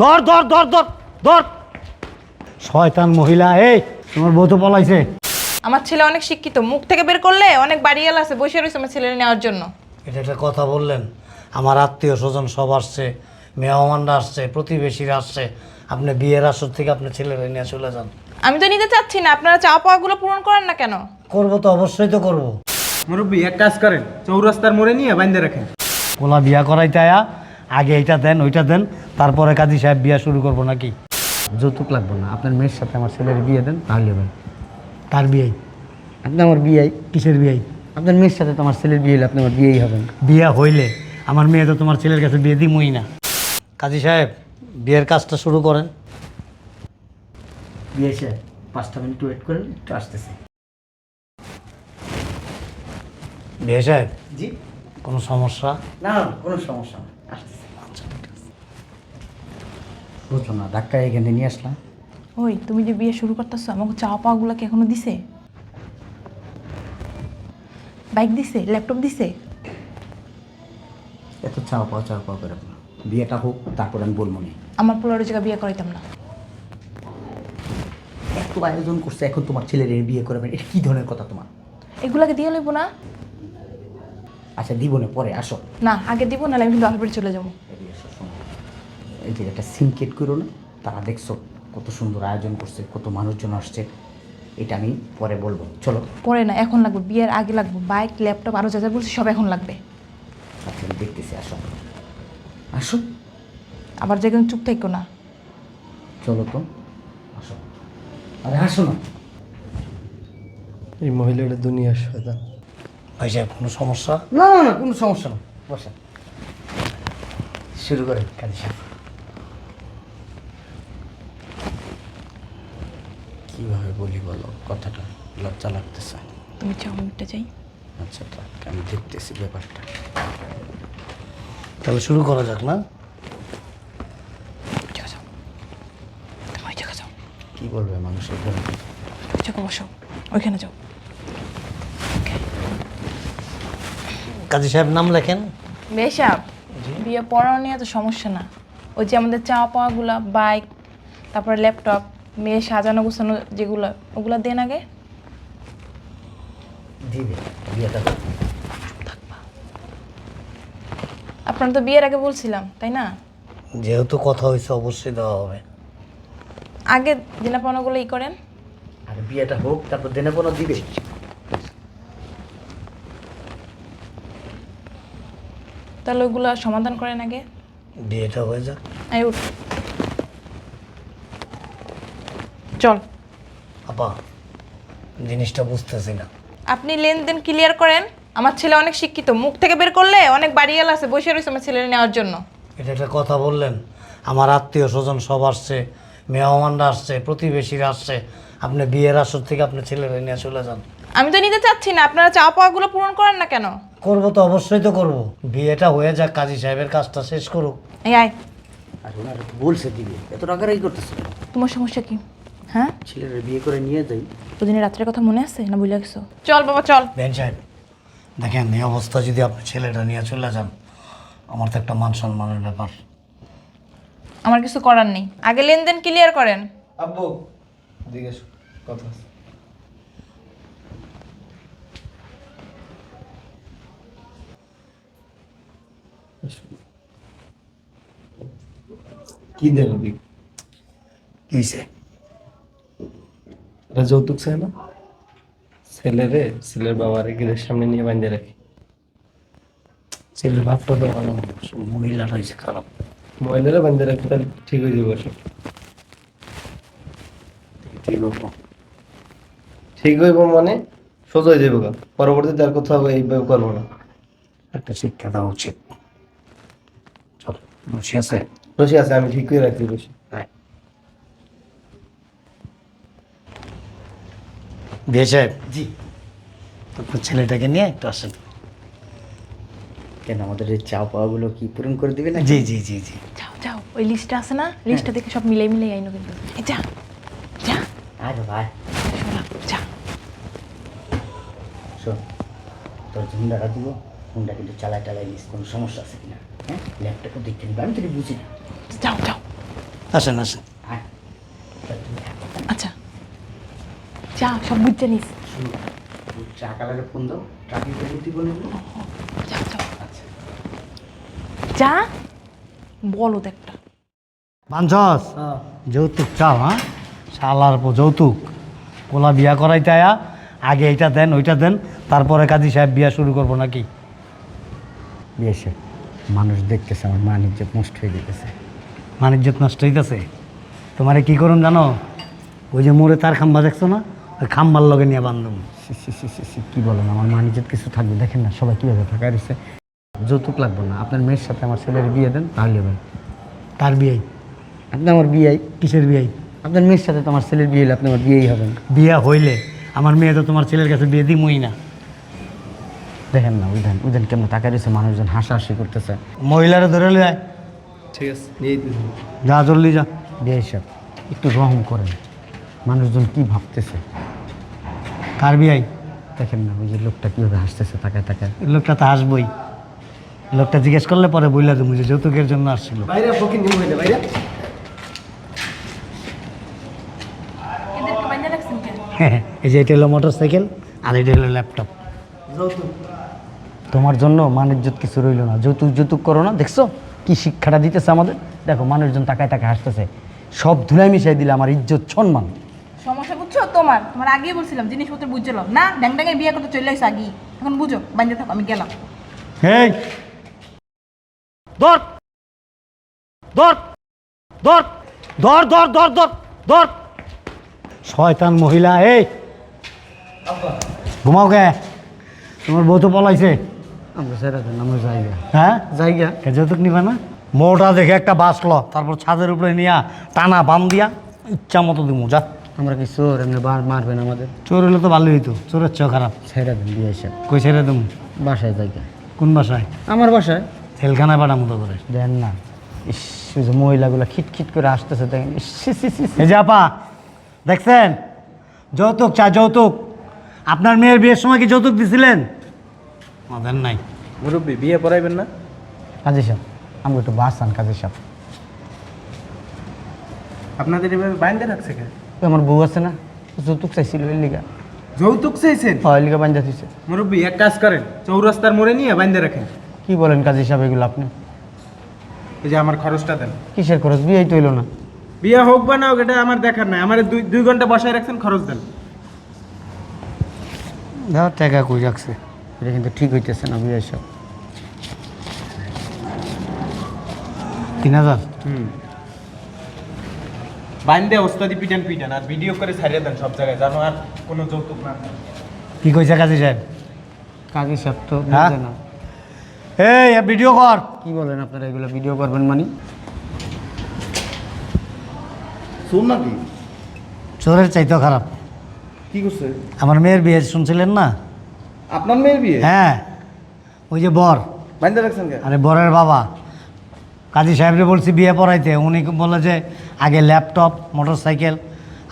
ধর ধর ধর ধর ধর। শয়তান মহিলা এই তোমার বউ তো পলাইছে। আমার ছেলে অনেক শিক্ষিত মুখ থেকে বের করলে অনেক বাড়িয়াল আছে বসে রয়েছে আমার ছেলে নেওয়ার জন্য। এটা একটা কথা বললেন। আমার আত্মীয় স্বজন সব আসছে মেহমানরা আসছে প্রতিবেশীরা আসছে। আপনি বিয়ের আসর থেকে আপনার ছেলেরা নিয়ে চলে যান। আমি তো নিতে চাচ্ছি না আপনারা চাওয়া পাওয়াগুলো পূরণ করেন না কেন? করব তো অবশ্যই তো করব। মুরব্বী এক কাজ করেন চৌরাস্তার মোড়ে নিয়ে বাইন্ধে রাখেন। পোলা বিয়া করাইতে আয়া আগে এইটা দেন ওইটা দেন তারপরে কাজী সাহেব বিয়া শুরু করব নাকি? যৌতুক লাগবে না আপনার মেয়ের সাথে আমার ছেলের বিয়ে দেন তাহলে হবে। তার বিয়েই। আপনি আমার বিয়েই? কিসের বিয়েই? আপনার মেয়ের সাথে তোমার ছেলের বিয়ে হলে আপনি আমার বিয়েই হবেন। বিয়া হইলে? আমার মেয়ে তো তোমার ছেলের কাছে বিয়ে দিমই না। কাজী সাহেব বিয়ের কাজটা শুরু করেন। বিয়ে এসে পাঁচটা মিনিট ওয়েট করেন একটু আসতেছে। বিয়ে সাহেব জি? কোনো সমস্যা? না না কোনো সমস্যা না আসতেছে। বুঝলাম না ধাক্কা এখানে নিয়ে আসলাম। ওই তুমি যে বিয়ে শুরু করতেছো আমাকে চাওয়া পাওয়াগুলো কি এখনও দিছে? বাইক দিছে ল্যাপটপ দিছে? এত চাওয়া পাওয়া চাওয়া পাওয়া করে না বিয়েটা হোক তারপর আমি বলব না। আমার পোলার জায়গা বিয়ে করাইতাম না। এত আয়োজন করছে এখন তোমার ছেলের বিয়ে করবেন এটা কী ধরনের কথা তোমার? এগুলাকে দিয়ে লইব না। আচ্ছা দিব না পরে আসো। না আগে দিব নাহলে আমি কিন্তু বাপের বাড়ি চলে যাব। যে একটা সিনকেট করো না তারা দেখছ কত সুন্দর আয়োজন করছে কত মানুষজন আসছে এটা আমি পরে বলব। চলো। পরে না এখন লাগবে বিয়ের আগে লাগবে বাইক ল্যাপটপ আরও যা যা বলছি সব এখন লাগবে। আচ্ছা আমি দেখতেছি আসো। আসো। আবার যেখানে চুপ থাকো না। চলো তো আসো। আরে আসো না। এই মহিলাটা দুনিয়ার শয়তান। ভাই সাহেব কোনো সমস্যা? না না না কোনো সমস্যা না বসা শুরু করে কাজী সাহেব কীভাবে বলি বলো কথাটা লজ্জা লাগতেছে। তুমি চাও চাই আচ্ছা থাক, আমি দেখতেছি ব্যাপারটা। তাহলে শুরু করা যাক না? ওই জায়গা যাও। কি বলবে মানুষের বলবে ওই জায়গা বসো ওইখানে যাও। কাজী সাহেব নাম লেখেন? বেশাব বিয়ে পড়ানো নিয়ে তো সমস্যা না। ওই যে আমাদের চাওয়া পাওয়াগুলা বাইক তারপরে ল্যাপটপ মেয়ে সাজানো গোছানো যেগুলো ওগুলো দেন আগে। দিবে বিয়েটা আপনার তো বিয়ের আগে বলছিলাম তাই না? যেহেতু কথা হয়েছে অবশ্যই দেওয়া হবে। আগে দিনা পাওনাগুলো ই করেন। আর বিয়েটা হোক তারপর দেনে কোনো দিবে। তাহলে ওইগুলো সমাধান করেন আগে। বিয়েটা হয়ে যাক। আই উঠ। চল। আপা জিনিসটা বুঝতেছি না। আপনি লেনদেন ক্লিয়ার করেন। আমার ছেলে অনেক শিক্ষিত। মুখ থেকে বের করলে অনেক বাড়িয়াল আছে বসে রয়েছে আমার ছেলে নেওয়ার জন্য। এটা একটা কথা বললেন? আমার আত্মীয় স্বজন সব আসছে মেহমানরা আসছে প্রতিবেশীরা আসছে। আপনি বিয়ের আসর থেকে আপনার ছেলেরা নিয়ে চলে যান। আমি তো নিতে চাচ্ছি না। আপনারা চাওয়া পাওয়াগুলো পূরণ করেন না কেন? করব তো অবশ্যই তো করব। বিয়েটা হয়ে যাক কাজী সাহেবের কাজটা শেষ করুক। এই আয়। আর ওনারা তো বলছে দিবে এত টাকারাই করতেছে তোমার সমস্যা কি? হ্যাঁ? ছেলেরা বিয়ে করে নিয়ে যাই। ওদিনের রাত্রের কথা মনে আছে না বুঝলে গেছো? চল বাবা চল। বেন সাহেব দেখেন এই অবস্থা যদি আপনি ছেলেটা নিয়ে চলে যান আমার তো একটা মান সম্মানের ব্যাপার। আমার কিছু করার নেই। আগে লেনদেন ক্লিয়ার করেন। আব্বু দিকে কথা কি দেবো দিক কিসে এটা যৌতুক চাই না। ছেলেরে ছেলের বাবারে গিলের সামনে নিয়ে বাঁধে রাখি। ছেলের বাপটা তো ভালো মহিলাটা হয়েছে খারাপ। মহিলারা বাঁধে রাখি তাহলে ঠিক হয়ে যাবে সব ঠিক বলব ঠিক হইব মানে সোজা হয়ে যাবে। পরবর্তীতে আর কোথাও এইভাবে করব না। একটা শিক্ষা দেওয়া উচিত। চল বসে আছে। বসে আছে আমি ঠিক করে রাখছি বসে। বিয়ে সাহেব? জি। আপনার ছেলেটাকে নিয়ে একটু আসেন। কেন আমাদের এই চা পাওয়াগুলো কি পূরণ করে দিবে না জি জি জি জি। যাও যাও ওই লিস্টটা আছে না? লিস্টটা দেখে সব মিলাই মিলাই আইনো কিন্তু। এই যা যা। আরে ভাই। শোনা যা। শোন তোর হুন্ডাটা দিব হুন্ডা কিন্তু চালায় টালাই নিস কোনো সমস্যা আছে কিনা? হ্যাঁ? ল্যাপটপও দেখতে নিবি আমি তো বুঝি না। যাও যাও। আসেন আসেন। আয়। যা সব বুঝতে নিস। চা কালারে ফোন দাও ট্রাফিক বলে দিবো। যা যা। যা? বলো তো একটা। বাঞ্চস যৌতুক চাও হ্যাঁ? শালার পর যৌতুক। কোলা বিয়া করাইতে আয়া আগে এইটা দেন ওইটা দেন তারপরে কাজী সাহেব বিয়া শুরু করব নাকি? বিয়ে। মানুষ দেখতেছে আমার মান ইজ্জত নষ্ট হয়ে যেতেছে মানিজ্যত নষ্ট হইতেছে? তোমারে কি করুন জানো? ওই যে মোড়ে তার খাম্বা দেখছ না? ওই খাম্বার লগে নিয়ে বান্ধব। কি বলেন আমার মান ইজ্জত কিছু থাকবে দেখেন না সবাই কীভাবে থাকা রয়েছে। যৌতুক লাগবে না আপনার মেয়ের সাথে আমার ছেলের বিয়ে দেন তাহলে হবে। তার বিয়েই আপনি আমার বিয়ে? কিসের বিয়েই আপনার মেয়ের সাথে তোমার ছেলের বিয়ে হলে আপনি আমার বিয়েই হবেন। বিয়া হইলে আমার মেয়ে তো তোমার ছেলের কাছে বিয়ে দিমই না। দেখেন না উইধান উইধান কেমন টাকা রয়েছে মানুষজন হাসাহাসি করতেছে। মহিলারা ধরে লয়। ঠিক আছে যা জলদি যা। বিয়ে সব একটু রহম করেন। মানুষজন কি ভাবতেছে? কার বিয়াই দেখেন না ওই যে লোকটা কীভাবে হাসতেছে তাকায় তাকায়। লোকটা তো আসবই লোকটা জিজ্ঞেস করলে পরে বইলা দেবো যে যৌতুকের জন্য আসছিল। বাইরে ফকির নিয়ে হইলে বাইরে। এদেরকে বাইন্দা রাখছেন কেন এই যে এটা হলো মোটর সাইকেল আর এটা হলো ল্যাপটপ। যৌতুক। তোমার জন্য মান ইজ্জত কিছু রইল না। যৌতুক যৌতুক করো না দেখছ? কি শিক্ষাটা দিতেছে আমাদের? দেখো মানুষজন তাকায় তাকায় হাসতেছে। সব ধুলাই মিশাই দিলে আমার ইজ্জত সম্মান। বুঝছ তোমার? তোমার আগেই বলছিলাম জিনিসপত্র বুঝছিল না ড্যাং ড্যাঙে বিয়ে করতে চলে আসছে আগেই। এখন বুঝো বাইন্দা থাকো আমি গেলাম। এই ধর! ধর! ধর! ধর ধর ধর ধর ধর! শয়তান মহিলা এই! ঘুমাও কে তোমার বউ তো পলাইছে। আমরা সেরা দেন আমরা জায়গা। হ্যাঁ? জায়গা। কে যৌতুক নিবা না? মোটা দেখে একটা বাসলো তারপর ছাদের উপরে নিয়া টানা বাম দিয়া ইচ্ছা মতো দিমু যা। আমরা কি চোর? এমনি বার মারবেন আমাদের? চোর হলে তো ভালোই হইতো। চোরের চেয়েও খারাপ। ছেড়ে দেন বিয়ে এসে কই ছেড়ে দেবো? বাসায় জায়গা কোন বাসায়? আমার বাসায়। জেলখানায় পাঠা মতো করে দেন না। ইস যে মহিলাগুলো খিটখিট করে আসতেছে দেখেন। ইস, সি, সি, সি, সি। এই যে আপা দেখছেন? যৌতুক চা যৌতুক। আপনার মেয়ের বিয়ের সময় কি যৌতুক দিছিলেন? আমাদের নাই। মুরব্বী বিয়ে পড়াইবেন না? কাজী সাহেব আমাকে একটু বাসান কাজী সাহেব। আপনাদের এভাবে বাইন্দে রাখছে কেন ওই আমার বউ আছে না যৌতুক চাইছিল এর লিগা। যৌতুক চাইছেন? হয় লিগা বান্ধা দিছে। মুরব্বী এক কাজ করেন চৌরাস্তার মোড়ে নিয়ে বাইন্দে রাখেন। কি বলেন কাজী সাহেব এগুলো আপনি? এই যে আমার খরচটা দেন। কিসের খরচ? বিয়েই তো হইল না। বিয়ে হোক বা না হোক এটা আমার দেখার নাই। আমার দুই দুই ঘণ্টা বসায় রাখছেন খরচ দেন। দাও টাকা কই রাখছে? এটা কিন্তু ঠিক হইতেছে না বিয়ে সব তিন হাজার? হুম। বাইন্দে ওস্তাদি পিটান পিটান আর ভিডিও করে ছাড়িয়ে দেন সব জায়গায় জানো আর কোনো যৌতুক না কি কইছে কাজী সাহেব? কাজী সাহেব তো হ্যাঁ? বুঝে না। এই ভিডিও কর। কি বলেন আপনারা এগুলো? ভিডিও করবেন মানে? শুন নাকি? চোরের চাইতেও খারাপ। কি করছে? আমার মেয়ের বিয়ে শুনছিলেন না? আপনার মেয়ের বিয়ে? হ্যাঁ। ওই যে বর। বাইন্দে রাখছেন আরে বরের বাবা। কাজী সাহেবরে বলছি বিয়ে পড়াইতে। উনি বলে যে আগে ল্যাপটপ মোটর সাইকেল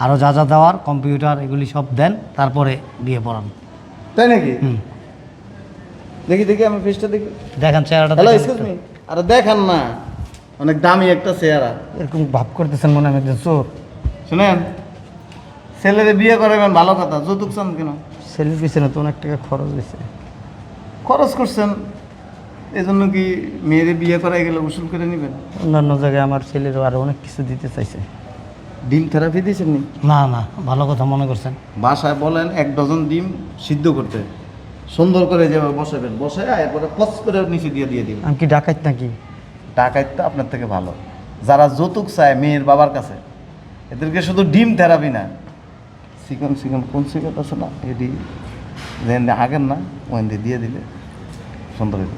আরও যা যা দেওয়ার কম্পিউটার এগুলি সব দেন তারপরে বিয়ে পড়ান। তাই নাকি? দেখি দেখি আমার ফেসটা দেখি। দেখেন চেহারাটা হ্যালো দেখেন এক্সকিউজ মি আরে দেখান না। অনেক দামি একটা চেহারা। এরকম ভাব করতেছেন মনে হয় একজন চোর। শুনেন ছেলেরে বিয়ে করাবেন ভালো কথা। যৌতুক চান কেন? ছেলের পিছনে তো অনেক টাকা খরচ হয়েছে খরচ করছেন? এই জন্য কি মেয়েরে বিয়ে করাই গেলে উসুল করে নেবেন? অন্যান্য জায়গায় আমার ছেলেরও আরও অনেক কিছু দিতে চাইছে। ডিম থেরাপি দিয়েছেন নি? না না ভালো কথা মনে করছেন। বাসায় বলেন এক ডজন ডিম সিদ্ধ করতে। সুন্দর করে যেভাবে বসাবেন বসায় এরপরে পচ করে নিচে দিয়ে দিয়ে দিবেন। আমি কি ডাকাইত নাকি? টাকায় তো আপনার থেকে ভালো। যারা যৌতুক চায় মেয়ের বাবার কাছে এদেরকে শুধু ডিম থেরাপি না। চিকন চিকন কোন চিকন আছে না? এটি যেন আগের না ওখান দিয়ে দিয়ে দিলে সুন্দর হবে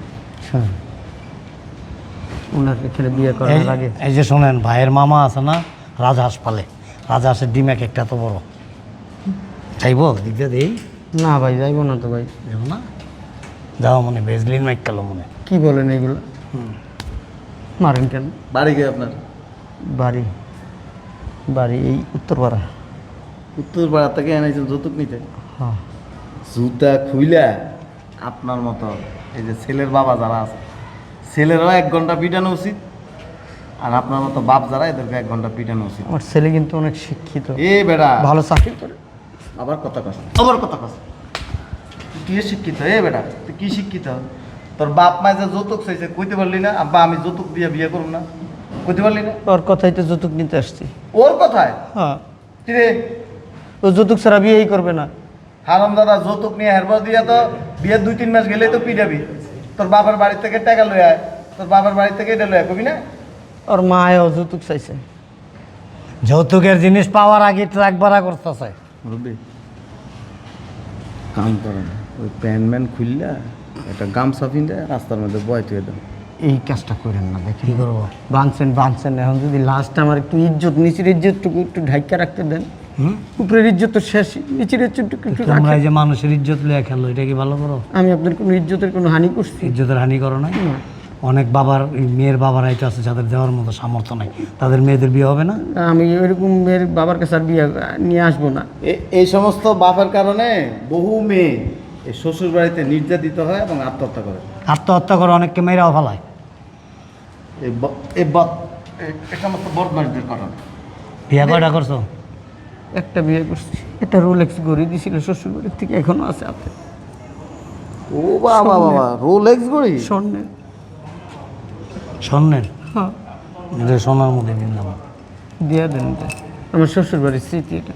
ওনার এখানে বিয়ে এই- করার আগে। এই যে শোনেন ভাইয়ের মামা আছে না রাজহাঁস পালে রাজহাঁসের ডিম এক একটা তো বড়। চাইব দিক দিয়ে দিই? না ভাই যাইবো না তো ভাই। যাব না? যাও মনে ভেজলিন মাইক কালো মনে। কি বলেন এগুলো? মারেন কেন? বাড়ি গিয়ে আপনার? বাড়ি। বাড়ি এই উত্তরপাড়া। উত্তর পাড়া থেকে এনেছেন যৌতুক নিতে? হ্যাঁ। জুতা খুইলা? আপনার মতো এই যে ছেলের বাবা যারা আছে ছেলেরও এক ঘণ্টা পিটানো উচিত আর আপনার মতো বাপ যারা এদেরকে এক ঘণ্টা পিটানো উচিত। আমার ছেলে কিন্তু অনেক শিক্ষিত। এ বেটা ভালো চাকরি করে। আবার কথা কস আবার কথা কস। তুই কি শিক্ষিত? এ বেটা তুই কি শিক্ষিত? তোর বাপ মায় যে যৌতুক চাইছে কইতে পারলি না? আব্বা আমি যৌতুক দিয়ে বিয়ে করুম না। কইতে পারলি না? ওর কথাই তো যৌতুক নিতে আসছি। ওর কথায়? হ্যাঁ। কিরে? ও যৌতুক ছাড়া বিয়েই করবে না। হারাম দাদা যৌতুক নিয়ে হেরবার দিয়া তো বিয়ের দুই তিন মাস গেলেই তো পিটাবি। তোর বাবার বাড়ি থেকে টাকা লই আয়। তোর বাবার বাড়ি থেকে এটা লই আয় কবি না? ওর মায়ও যৌতুক চাইছে। যৌতুকের জিনিস পাওয়ার আগে ট্রাক ভাড়া করতেছে। রবি কাম করে না ওই প্যান্ট ম্যান খুললা একটা গামছা পিন্দে রাস্তার মধ্যে বয় তুই দাও এই কাজটা করেন না দেখি কি করব? বাঁধছেন বাঁধছেন। এখন যদি লাস্ট আমার একটু ইজ্জত নিচের ইজ্জতটুকু একটু ঢাইকা রাখতে দেন। উপরের ইজ্জত তো শেষ নিচের ইজ্জতটুকু একটু তোমরা এই যে মানুষের ইজ্জত লিয়ে খেলো এটা কি ভালো করো? আমি আপনার কোনো ইজ্জতের কোনো হানি করছি। ইজ্জতের হানি করো না। অনেক বাবার এই মেয়ের বাবার আইতে আছে যাদের দেওয়ার মতো সামর্থ্য নাই। তাদের মেয়েদের বিয়ে হবে না? আমি ওইরকম মেয়ের বাবার কাছে আর বিয়ে নিয়ে আসব না। এ- এই সমস্ত বাপের কারণে বহু মেয়ে এই শ্বশুর বাড়িতে নির্যাতিত হয় এবং আত্মহত্যা করে। আত্মহত্যা করে অনেককে মেয়েরাও ফেলায়। এই সমস্ত বদমাসদের কারণে। বিয়ে কয়টা করছ? একটা বিয়ে করছি একটা রোলেক্স গড়ি দিয়েছিল শ্বশুর বাড়ির থেকে এখনও আছে আপনি ও বাবা বাবা রোলেক্স গড়ি? স্বর্ণের। স্বর্ণের? হ্যাঁ। যে সোনার মধ্যে কিনলাম দিয়ে দেন এটা। আমার শ্বশুর বাড়ির স্মৃতি এটা।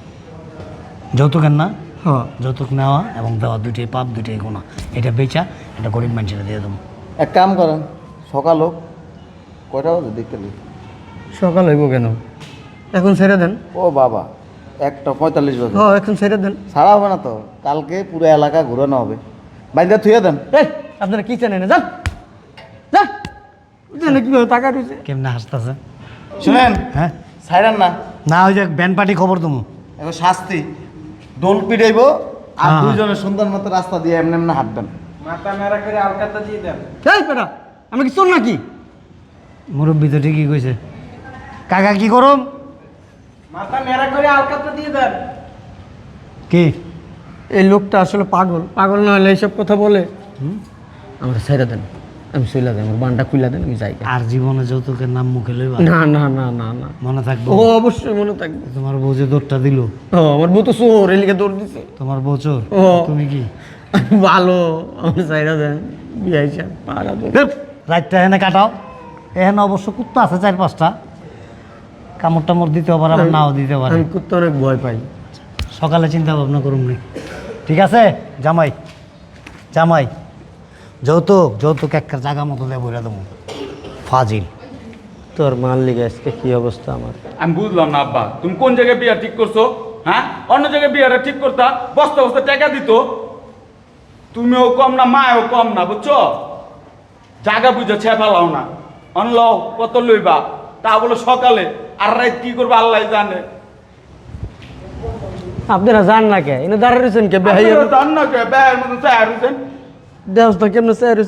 যৌতুকের না? হ্যাঁ। যৌতুক নেওয়া এবং দেওয়া দুইটাই পাপ দুইটাই গোনা এটা বেচা এটা গরিব মানুষেরা দিয়ে দেবো। এক কাম করেন সকাল হোক কয়টা বাজে দেখতে নেই সকাল হইব কেন? এখন ছেড়ে দেন। ও বাবা। একটা পঁয়তাল্লিশ বাজে হ্যাঁ এখন ছেড়ে দেন। ছাড়া হবে না তো। কালকে পুরো এলাকা ঘুরানো হবে। বাইন্দা থুয়ে দেন। এই আপনারা কি জানেন যান। যান। জানে কীভাবে টাকা রয়েছে কেমনে হাসতেছে? শুনেন হ্যাঁ? ছাইরান না। না ওই যে ব্যান্ড পার্টি খবর তুমি এখন শাস্তি। দোল পিটাইব আর হ্যাঁ। দুইজনের সুন্দর মতো রাস্তা দিয়ে এমনি এমনি হাঁটবেন। মাথা মেরা করে আলকাতা দিয়ে দেন। এই বেটা আমি কি চোর নাকি? মুরব্বী তো ঠিকই কইছে। কাকা কি করুম? মাথা মেরা করে আলকাতা দিয়ে দেন। কি? এই লোকটা আসলে পাগল। পাগল না হলে এইসব কথা বলে? আমার ছেড়ে দেন। আমি চইলা দেন আমার বানটা খুইলা দেন আমি যাই। আর জীবনে যৌতুকের নাম মুখে লইবা? না না না না না। মনে থাকব? ও অবশ্যই মনে থাকবে। তোমার বউ যে দৌড়টা দিল? ও আমার বউ তো চোর এলিকে দৌড় দিছে। তোমার বছর ও। তুমি কি? ভালো আমার চাইরা দেন। বিয়ে হিসাব পাড়া রাতটা এখানে কাটাও। এখানে অবশ্য কুত্তা আছে চার পাঁচটা। কামড় টামড় দিতে পারে আবার নাও দিতে পারে। আমি কুত্তা অনেক ভয় পাই। সকালে চিন্তা ভাবনা করুন নি। ঠিক আছে? জামাই জামাই যৌতুক যৌতুক একটা জায়গা মতো দেবো এরা দেবো। ফাজিল। তোর মাল লিগে আজকে কি অবস্থা আমার? আমি বুঝলাম না আব্বা। তুমি কোন জায়গায় বিয়া ঠিক করছ? হ্যাঁ? অন্য জায়গায় বিয়াটা ঠিক করতা বস্তা বস্তা টাকা দিত। তুমিও কম না মায়ও কম না বুঝছ? জায়গা বুঝে ছেপালাও না। অনলাও কত লইবা? তা বলে সকালে আর রাত কি করব আল্লাহ জানে। আপনারা জান না কে? এনে দাঁড়িয়ে রয়েছেন কে? বেহাইয়া জান না কে, বেয়ের মতো চায় হইছেন তো কেমন স্যার